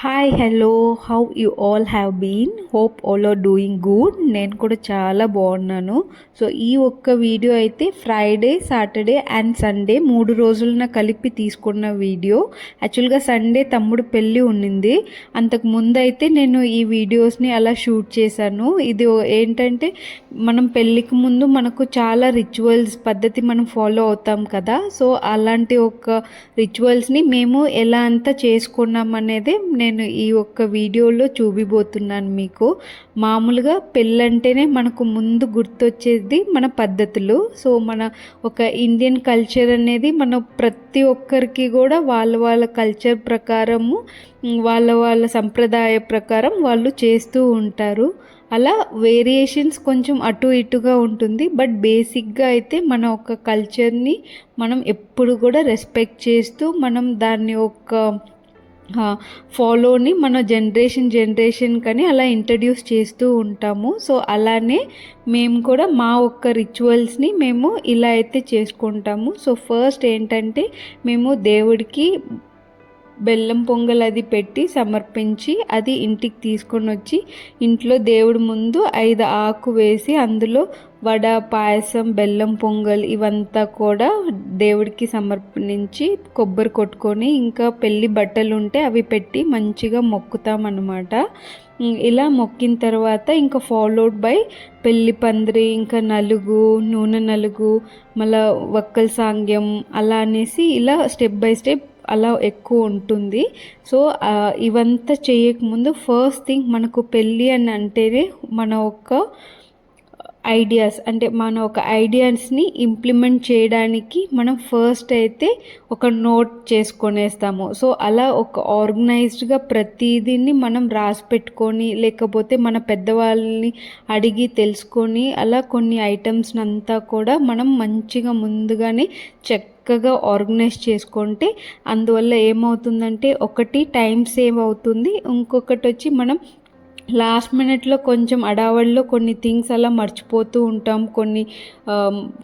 Hi hello how you all have been hope all are doing good నేను కూడా చాలా బాగున్నాను. సో ఈ ఒక్క వీడియో అయితే ఫ్రైడే సాటర్డే అండ్ సండే మూడు రోజులన కలిపి తీసుకున్న వీడియో యాక్చువల్గా సండే తమ్ముడు పెళ్ళి ఉండింది అంతకు ముందు అయితే నేను ఈ వీడియోస్ని అలా షూట్ చేశాను. ఇది ఏంటంటే మనం పెళ్ళికి ముందు మనకు చాలా రిచువల్స్ పద్ధతి మనం ఫాలో అవుతాం కదా. సో అలాంటి ఒక రిచువల్స్ని మేము ఎలా అంతా చేసుకున్నాం అనేది నేను నేను ఈ ఒక్క వీడియోలో చూపిబోతున్నాను మీకు. మామూలుగా పెళ్ళంటేనే మనకు ముందు గుర్తొచ్చేది మన పద్ధతులు. సో మన ఒక ఇండియన్ కల్చర్ అనేది మన ప్రతి ఒక్కరికి కూడా వాళ్ళ వాళ్ళ కల్చర్ ప్రకారము వాళ్ళ వాళ్ళ సంప్రదాయ ప్రకారం వాళ్ళు చేస్తూ ఉంటారు. అలా వేరియేషన్స్ కొంచెం అటు ఇటుగా ఉంటుంది. బట్ బేసిక్గా అయితే మన ఒక కల్చర్ని మనం ఎప్పుడు కూడా రెస్పెక్ట్ చేస్తూ మనం దాన్ని ఒక ఫాలోని మన జనరేషన్ జనరేషన్ కానీ అలా ఇంట్రడ్యూస్ చేస్తూ ఉంటాము. సో అలానే మేము కూడా మా ఒక్క రిచువల్స్ని మేము ఇలా అయితే చేసుకుంటాము. సో ఫస్ట్ ఏంటంటే మేము దేవుడికి బెల్లం పొంగల్ అది పెట్టి సమర్పించి అది ఇంటికి తీసుకొని వచ్చి ఇంట్లో దేవుడి ముందు ఐదు ఆకు వేసి అందులో వడ పాయసం బెల్లం పొంగల్ ఇవంతా కూడా దేవుడికి సమర్పించి కొబ్బరి కొట్టుకొని ఇంకా పెళ్ళి బట్టలు ఉంటే అవి పెట్టి మంచిగా మొక్కుతామన్నమాట. ఇలా మొక్కిన తర్వాత ఇంకా ఫాలోడ్ బై పెళ్ళి పందిరి ఇంకా నలుగు నూనె నలుగు మళ్ళీ వక్కల సాంగ్యం అలా అనేసి ఇలా స్టెప్ బై స్టెప్ అలా ఎక్కువ ఉంటుంది. సో ఇవంతా చేయకముందు ఫస్ట్ థింగ్ మనకు పెళ్ళి అని అంటేనే మన ఒక్క ఐడియాస్ అంటే మన ఒక ఐడియాస్ని ఇంప్లిమెంట్ చేయడానికి మనం ఫస్ట్ అయితే ఒక నోట్ చేసుకొనేస్తాము. సో అలా ఒక ఆర్గనైజ్డ్గా ప్రతిదీని మనం రాసి పెట్టుకొని లేకపోతే మన పెద్దవాళ్ళని అడిగి తెలుసుకొని అలా కొన్ని ఐటమ్స్ అంతా కూడా మనం మంచిగా ముందుగానే చెక్ చక్కగా ఆర్గనైజ్ చేసుకుంటే అందువల్ల ఏమవుతుందంటే ఒకటి టైం సేవ్ అవుతుంది ఇంకొకటి వచ్చి మనం లాస్ట్ మినిట్లో కొంచెం అడావడిలో కొన్ని థింగ్స్ అలా మర్చిపోతూ ఉంటాం. కొన్ని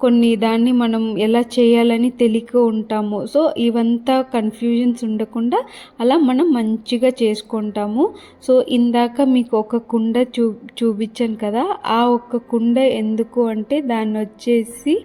కొన్ని దాన్ని మనం ఎలా చేయాలని తెలియక ఉంటాము. సో ఇవంతా కన్ఫ్యూజన్స్ ఉండకుండా అలా మనం మంచిగా చేసుకుంటాము. సో ఇందాక మీకు ఒక కుండ చూ చూపించాను కదా ఆ ఒక్క కుండ ఎందుకు అంటే దాన్ని వచ్చేసి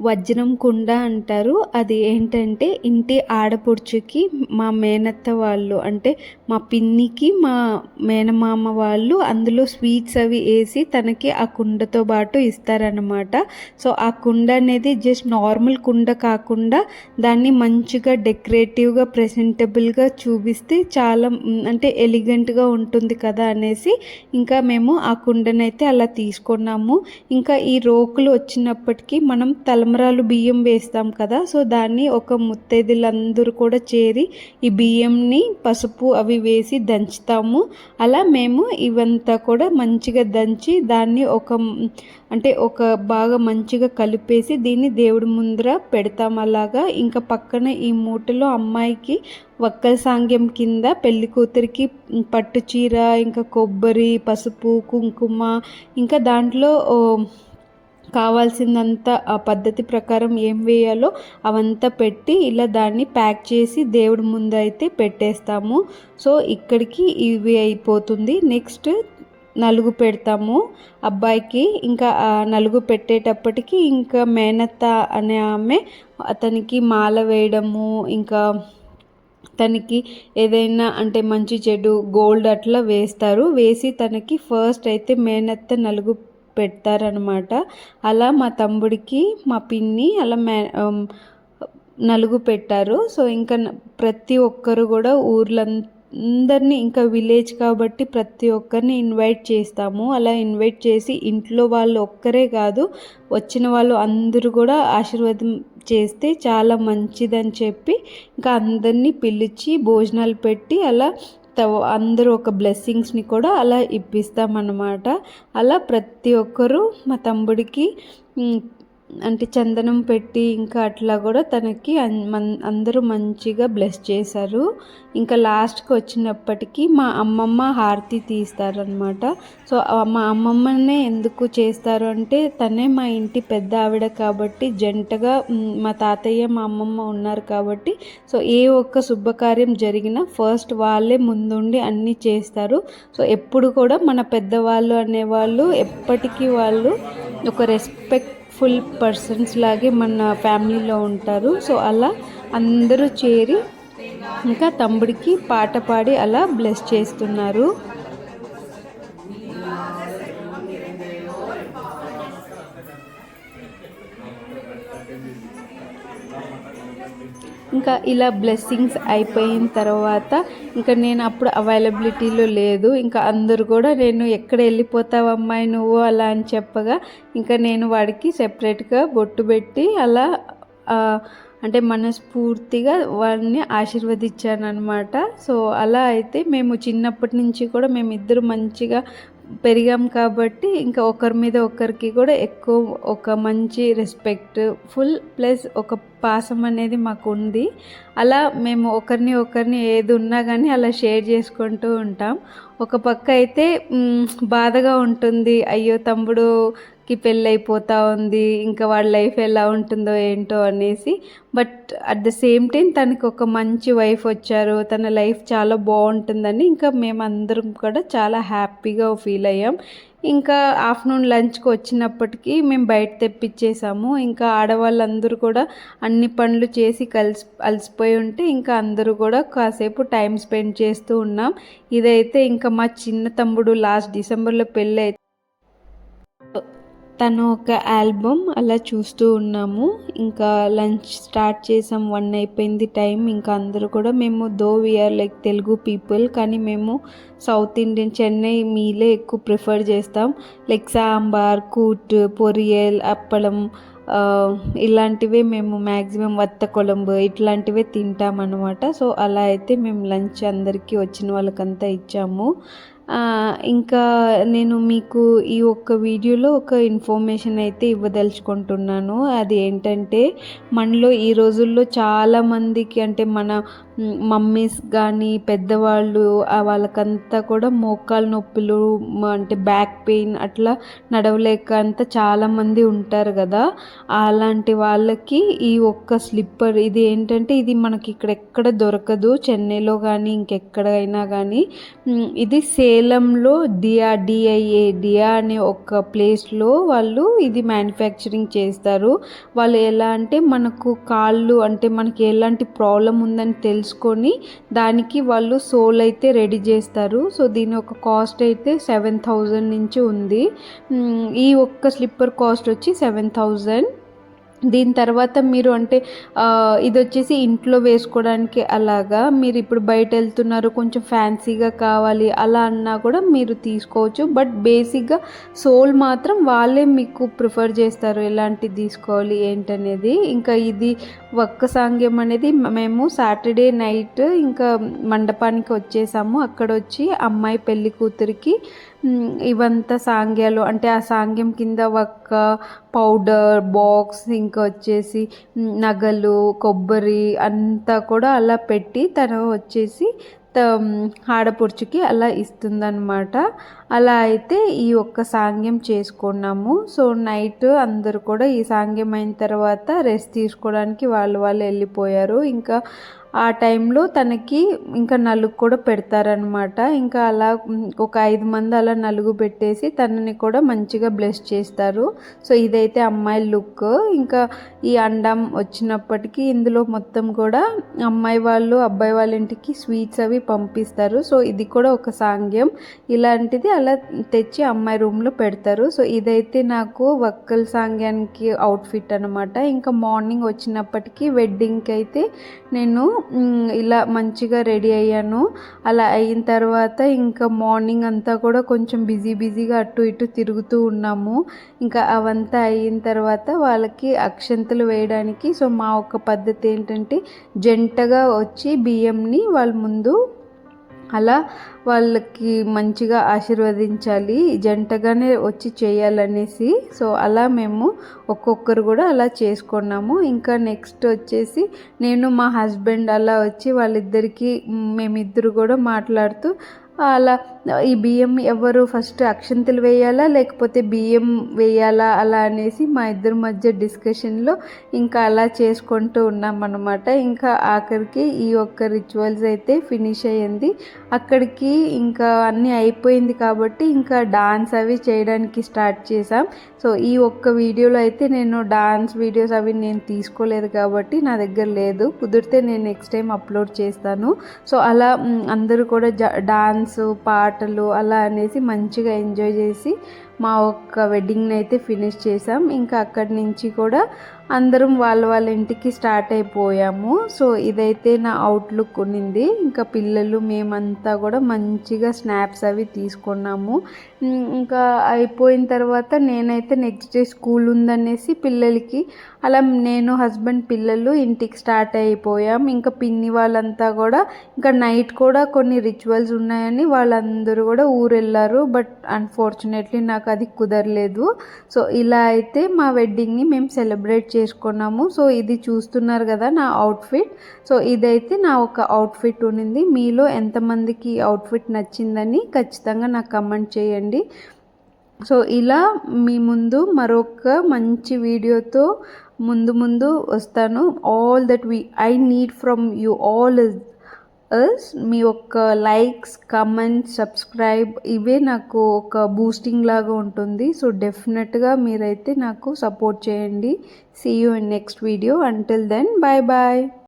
వజ్రం కుండ అంటారు. అది ఏంటంటే ఇంటి ఆడపడుచుకి మా మేనత్త వాళ్ళు అంటే మా పిన్నికి మా మేనమామ వాళ్ళు అందులో స్వీట్స్ అవి వేసి తనకి ఆ కుండతో పాటు ఇస్తారనమాట సో ఆ కుండ అనేది జస్ట్ నార్మల్ కుండ కాకుండా దాన్ని మంచిగా డెకరేటివ్గా ప్రెజెంటబుల్గా చూపిస్తే చాలా అంటే ఎలిగెంట్గా ఉంటుంది కదా అనేసి ఇంకా మేము ఆ కుండనైతే అలా తీసుకున్నాము. ఇంకా ఈ రోకులు వచ్చినప్పటికీ మనం తల తమరాలు బియ్యం వేస్తాం కదా సో దాన్ని ఒక ముత్తైదులందరూ కూడా చేరి ఈ బియ్యంని పసుపు అవి వేసి దంచుతాము. అలా మేము ఇవంతా కూడా మంచిగా దంచి దాన్ని ఒక అంటే ఒక బాగా మంచిగా కలిపేసి దీన్ని దేవుడి ముందర పెడతాం అలాగా. ఇంకా పక్కన ఈ మూటలో అమ్మాయికి వక్కల సాంగ్యం కింద పెళ్ళి కూతురికి పట్టు చీర ఇంకా కొబ్బరి పసుపు కుంకుమ ఇంకా దాంట్లో కావాల్సిందంతా ఆ పద్ధతి ప్రకారం ఏం వేయాలో అవంతా పెట్టి ఇలా దాన్ని ప్యాక్ చేసి దేవుడి ముందు అయితే పెట్టేస్తాము. సో ఇక్కడికి ఇవి అయిపోతుంది. నెక్స్ట్ నలుగు పెడతాము. అబ్బాయికి ఇంకా నలుగు పెట్టేటప్పటికి ఇంకా మేనత్త అనే ఆమె అతనికి మాల వేయడము ఇంకా తనకి ఏదైనా అంటే మంచి చెడు గోల్డ్ అట్లా వేస్తారు. వేసి తనకి ఫస్ట్ అయితే మేనత్త నలుగు పెడతారనమాట. అలా మా తమ్ముడికి మా పిన్ని అలా మే నలుగు పెట్టారు. సో ఇంకా ప్రతి ఒక్కరు కూడా ఊర్లందరినీ ఇంకా విలేజ్ కాబట్టి ప్రతి ఒక్కరిని ఇన్వైట్ చేస్తాము. అలా ఇన్వైట్ చేసి ఇంట్లో వాళ్ళు ఒక్కరే కాదు వచ్చిన వాళ్ళు అందరూ కూడా ఆశీర్వాదం చేస్తే చాలా మంచిదని చెప్పి ఇంకా అందరినీ పిలిచి భోజనాలు పెట్టి అలా అందరూ ఒక బ్లెస్సింగ్స్ని కూడా అలా ఇప్పిస్తామన్నమాట. అలా ప్రతి ఒక్కరూ మా తమ్ముడికి అంటే చందనం పెట్టి ఇంకా అట్లా కూడా తనకి అన్- అందరూ మంచిగా బ్లెస్ చేశారు. ఇంకా లాస్ట్కి వచ్చినప్పటికీ మా అమ్మమ్మ హారతి తీస్తారనమాట సో మా అమ్మమ్మనే ఎందుకు చేస్తారు అంటే తనే మా ఇంటి పెద్ద ఆవిడ కాబట్టి జంటగా మా తాతయ్య మా అమ్మమ్మ ఉన్నారు కాబట్టి. సో ఏ ఒక్క శుభకార్యం జరిగినా ఫస్ట్ వాళ్ళే ముందుండి అన్నీ చేస్తారు. సో ఎప్పుడు కూడా మన పెద్దవాళ్ళు అనేవాళ్ళు ఎప్పటికీ వాళ్ళు ఒక రెస్పెక్ట్ ఫుల్ పర్సన్స్ లాగే మన ఫ్యామిలీలో ఉంటారు. సో అలా అందరూ చేరి ఇంకా తమ్ముడికి పాట పాడి అలా బ్లెస్ చేస్తున్నారు. ఇంకా ఇలా బ్లెస్సింగ్స్ అయిపోయిన తర్వాత ఇంకా నేను అప్పుడు అవైలబిలిటీలో లేదు. ఇంకా అందరూ కూడా నేను ఎక్కడ వెళ్ళిపోతావు అమ్మాయి నువ్వు అలా అని చెప్పగా ఇంకా నేను వాడికి సెపరేట్గా బొట్టు పెట్టి అలా అంటే మనస్ఫూర్తిగా వాడిని ఆశీర్వదించాను అనమాట సో అలా అయితే మేము చిన్నప్పటి నుంచి కూడా మేమిద్దరు మంచిగా పెరిగాం కాబట్టి ఇంకా ఒకరి మీద ఒకరికి కూడా ఎక్కువ ఒక మంచి రెస్పెక్ట్ ఫుల్ ప్లస్ ఒక పాసం అనేది మాకు ఉంది అలా మేము ఒకరిని ఒకరిని ఏది ఉన్నా కానీ అలా షేర్ చేసుకుంటూ ఉంటాం. ఒక పక్క అయితే బాధగా ఉంటుంది. అయ్యో తమ్ముడుకి పెళ్ళి ఉంది. ఇంకా వాళ్ళ లైఫ్ ఎలా ఉంటుందో ఏంటో అనేసి. But at the same time తనకు ఒక మంచి వైఫ్ వచ్చారు. తన లైఫ్ చాలా బాగుంటుందని ఇంకా మేమందరం కూడా చాలా హ్యాపీగా ఫీల్ అయ్యాం. ఇంకా ఆఫ్టర్నూన్ లంచ్కి వచ్చినప్పటికీ మేము బయట తెప్పించేసాము. ఇంకా ఆడవాళ్ళందరూ కూడా అన్ని పనులు చేసి కలిసి అలసిపోయి ఉంటే ఇంకా అందరూ కూడా కాసేపు టైం స్పెండ్ చేస్తూ ఉన్నాం. ఇదైతే ఇంకా మా చిన్న తమ్ముడు లాస్ట్ డిసెంబర్లో పెళ్ళి అయితే తను ఒక ఆల్బమ్ అలా చూస్తూ ఉన్నాము. ఇంకా లంచ్ స్టార్ట్ చేసాం. వన్ అయిపోయింది టైం. ఇంకా అందరూ కూడా మేము though we are like Telugu people కానీ మేము సౌత్ ఇండియన్ చెన్నై మీలే ఎక్కువ ప్రిఫర్ చేస్తాం. లైక్ సాంబార్ కూట్ పొరియల్ అప్పడం ఇలాంటివే మేము మ్యాక్సిమం వత్త కొలంబు ఇట్లాంటివే తింటాం సో అలా అయితే మేము లంచ్ అందరికీ వచ్చిన వాళ్ళకంతా ఇచ్చాము. ఇంకా నేను మీకు ఈ ఒక్క వీడియోలో ఒక ఇన్ఫర్మేషన్ అయితే ఇవ్వదలుచుకుంటున్నాను. అది ఏంటంటే మనలో ఈ రోజుల్లో చాలామందికి అంటే మన మమ్మీస్ కానీ పెద్దవాళ్ళు వాళ్ళకంతా కూడా మోకాలు నొప్పులు అంటే బ్యాక్ పెయిన్ అట్లా నడవలేక అంతా చాలామంది ఉంటారు కదా. అలాంటి వాళ్ళకి ఈ ఒక్క స్లిప్పర్ ఇది ఏంటంటే ఇది మనకి ఇక్కడ ఎక్కడ దొరకదు. చెన్నైలో కానీ ఇంకెక్కడైనా కానీ ఇది ఇది సేలంలో డియా డిఐఏ డియా అనే ఒక ప్లేస్లో వాళ్ళు ఇది మ్యానుఫ్యాక్చరింగ్ చేస్తారు. వాళ్ళు ఎలా అంటే మనకు కాళ్ళు అంటే మనకి ఎలాంటి ప్రాబ్లం ఉందని తెలుసుకొని దానికి వాళ్ళు సోల్ అయితే రెడీ చేస్తారు. సో దీని ఒక కాస్ట్ అయితే సెవెన్ థౌజండ్ నుంచి ఉంది. ఈ ఒక్క స్లిప్పర్ కాస్ట్ వచ్చి సెవెన్ థౌజండ్. దీని తర్వాత మీరు అంటే ఇది వచ్చేసి ఇంట్లో వేసుకోవడానికి అలాగా మీరు ఇప్పుడు బయట వెళ్తున్నారు కొంచెం ఫ్యాన్సీగా కావాలి అలా అన్నా కూడా మీరు తీసుకోవచ్చు. బట్ బేసిక్గా సోల్ మాత్రం వాళ్ళే మీకు ప్రిఫర్ చేస్తారు ఎలాంటిది తీసుకోవాలి ఏంటనేది. ఇంకా ఇది ఒక్క సాంగ్యం అనేది మేము సాటర్డే నైట్ ఇంకా మండపానికి వచ్చేసాము. అక్కడ వచ్చి అమ్మాయి పెళ్ళి కూతురికి ఇవంతా సాంగ్యాలు. అంటే ఆ సాంగ్యం కింద ఒక్క పౌడర్ బాక్స్ ఇంకా వచ్చేసి నగలు కొబ్బరి అంతా కూడా అలా పెట్టి తను వచ్చేసి త- ఆడపడుచుకి అలా ఇస్తుందన్నమాట. అలా అయితే ఈ ఒక్క సాంగ్యం చేసుకున్నాము. సో నైట్ అందరు కూడా ఈ సాంగ్యం అయిన తర్వాత రెస్ట్ తీసుకోవడానికి వాళ్ళు వాళ్ళు వెళ్ళిపోయారు. ఇంకా ఆ టైంలో తనకి ఇంకా నలుగు కూడా పెడతారనమాట ఇంకా అలా ఒక ఐదు మంది అలా నలుగు పెట్టేసి తనని కూడా మంచిగా బ్లెస్ చేస్తారు. సో ఇదైతే అమ్మాయి లుక్. ఇంకా ఈ అండం వచ్చినప్పటికీ ఇందులో మొత్తం కూడా అమ్మాయి వాళ్ళు అబ్బాయి వాళ్ళ ఇంటికి స్వీట్స్ అవి పంపిస్తారు. సో ఇది కూడా ఒక సాంగ్యం. ఇలాంటిది అలా తెచ్చి అమ్మాయి రూమ్లో పెడతారు. సో ఇదైతే నాకు వక్కల్ సాంగ్యానికి అవుట్ఫిట్ అనమాట ఇంకా మార్నింగ్ వచ్చినప్పటికీ వెడ్డింగ్కి అయితే నేను ఇలా మంచిగా రెడీ అయ్యాను. అలా అయిన తర్వాత ఇంకా మార్నింగ్ అంతా కూడా కొంచెం బిజీ బిజీగా అటు ఇటు తిరుగుతూ ఉన్నాము. ఇంకా అవంతా అయిన తర్వాత వాళ్ళకి అక్షంతలు వేయడానికి సో మా ఒక పద్ధతి ఏంటంటే జంటగా వచ్చి బియ్యంని వాళ్ళ ముందు అలా వాళ్ళకి మంచిగా ఆశీర్వదించాలి జంటగానే వచ్చి చేయాలనేసి. సో అలా మేము ఒక్కొక్కరు కూడా అలా చేసుకున్నాము. ఇంకా నెక్స్ట్ వచ్చేసి నేను మా హస్బెండ్ అలా వచ్చి వాళ్ళిద్దరికీ మేమిద్దరు కూడా మాట్లాడుతూ అలా ఈ బియ్యం ఎవరు ఫస్ట్ అక్షంతలు వేయాలా లేకపోతే బియ్యం వేయాలా అలా అనేసి మా ఇద్దరి మధ్య డిస్కషన్లో ఇంకా అలా చేసుకుంటూ ఉన్నామన్నమాట. ఇంకా ఆఖరికి ఈ ఒక్క రిచువల్స్ అయితే ఫినిష్ అయ్యింది. అక్కడికి ఇంకా అన్నీ అయిపోయింది కాబట్టి ఇంకా డాన్స్ అవి చేయడానికి స్టార్ట్ చేసాం సో ఈ ఒక్క వీడియోలో అయితే నేను డాన్స్ వీడియోస్ అవి నేను తీసుకోలేదు కాబట్టి నా దగ్గర లేదు. కుదిరితే నేను నెక్స్ట్ టైం అప్లోడ్ చేస్తాను. సో అలా అందరూ కూడా డాన్స్ పాటలు అలా అనేసి మంచిగా ఎంజాయ్ చేసి మా ఒక్క వెడ్డింగ్ని అయితే ఫినిష్ చేసాం. ఇంకా అక్కడి నుంచి కూడా అందరం వాళ్ళ వాళ్ళ ఇంటికి స్టార్ట్ అయిపోయాము. సో ఇదైతే నా అవుట్లుక్ ఉన్నింది. ఇంకా పిల్లలు మేమంతా కూడా మంచిగా స్నాప్స్ అవి తీసుకున్నాము. ఇంకా అయిపోయిన తర్వాత నేనైతే నెక్స్ట్ డే స్కూల్ ఉందనేసి పిల్లలకి అలా నేను హస్బెండ్ పిల్లలు ఇంటికి స్టార్ట్ అయిపోయాం. ఇంకా పిన్ని వాళ్ళంతా కూడా ఇంకా నైట్ కూడా కొన్ని రిచువల్స్ ఉన్నాయని వాళ్ళందరూ కూడా ఊరు వెళ్ళారు బట్ అన్ఫార్చునేట్లీ నాకు అది కుదరలేదు. సో ఇలా అయితే మా వెడ్డింగ్ని మేము సెలబ్రేట్ చేసుకున్నాము. సో ఇది చూస్తున్నారు కదా నా అవుట్ఫిట్ సో ఇదైతే నా ఒక అవుట్ఫిట్ ఉన్నింది. మీలో ఎంతమందికి అవుట్ఫిట్ నచ్చిందని ఖచ్చితంగా నాకు కమెంట్ చేయండి. సో ఇలా మీ ముందు మరొక మంచి వీడియోతో ముందు ముందు వస్తాను. All that we I need from you all is మీ యొక్క లైక్స్ కమెంట్స్ సబ్స్క్రైబ్ ఇవే నాకు ఒక బూస్టింగ్ లాగా ఉంటుంది. సో డెఫినెట్గా మీరైతే నాకు సపోర్ట్ చేయండి. See you in next video until then bye bye